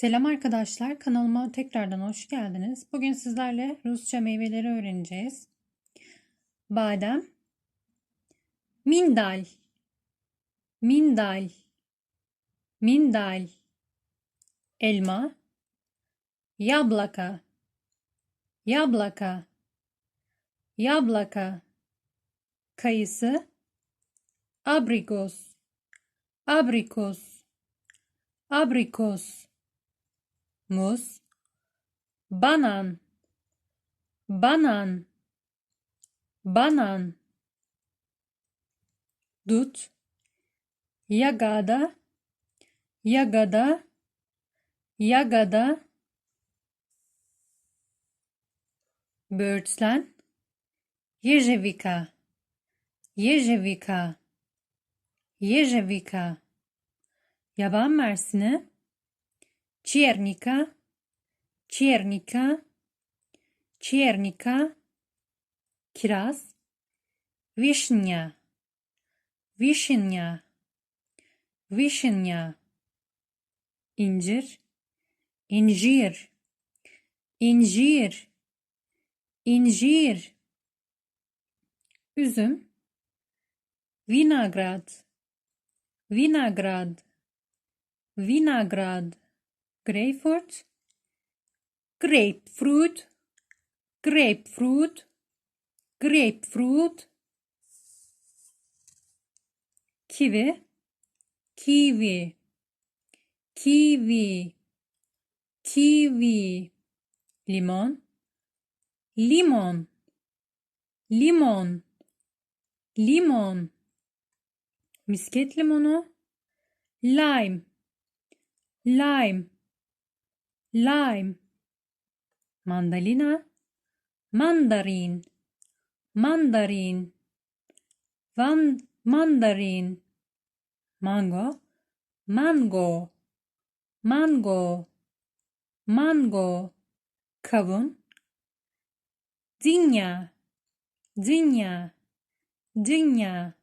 Selam arkadaşlar, kanalıma tekrardan hoş geldiniz. Bugün sizlerle Rusça meyveleri öğreneceğiz. Badem, mindal, mindal, mindal, elma, yablaka, yablaka, yablaka, kayısı, abrikos, abrikos, abrikos, muz, banan, banan, banan, dut, yagada, yagada, yagada, böğürtlen, yejevika, yejevika, yejevika, yaban mersini, Черника, черника, черника, kiraz, vişnya, vişnya, vişnya, incir, incir, incir, incir, üzüm, vinagrad, vinagrad, vinagrad, grapefruit, grapefruit, grapefruit, grapefruit, kivi, kiwi, kiwi, kiwi, limon, limon, limon, limon, misket limonu, lime, lime, lime, mandalina, mandarin, mandarin, van, mandarin, mango, mango, mango, mango, kavun, dinya, dinya, dinya,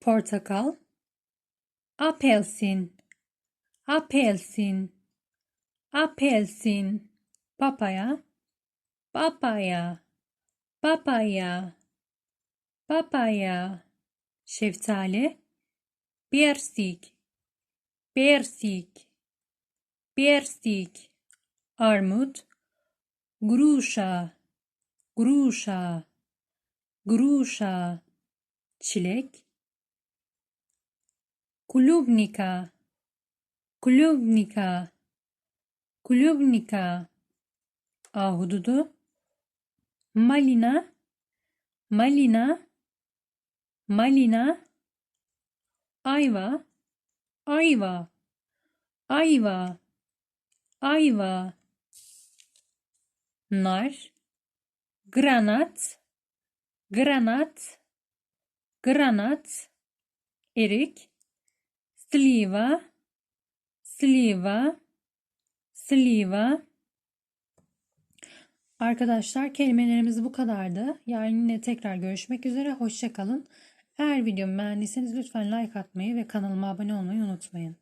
portakal, apelsin, apelsin, apelsin, papaya, papaya, papaya, papaya, şeftali, persik, persik, persik, armut, gruşa, gruşa, gruşa, çilek, Klubnika, klubnika, klubnika, ahududu, malina, malina, malina, ayva, ayva, ayva, ayva, nar, granat, granat, granat, erik, слива, слива, слива. Arkadaşlar kelimelerimiz bu kadardı. Yarın yine tekrar görüşmek üzere. Hoşça kalın. Eğer videomu beğendiyseniz lütfen like atmayı ve kanalıma abone olmayı unutmayın.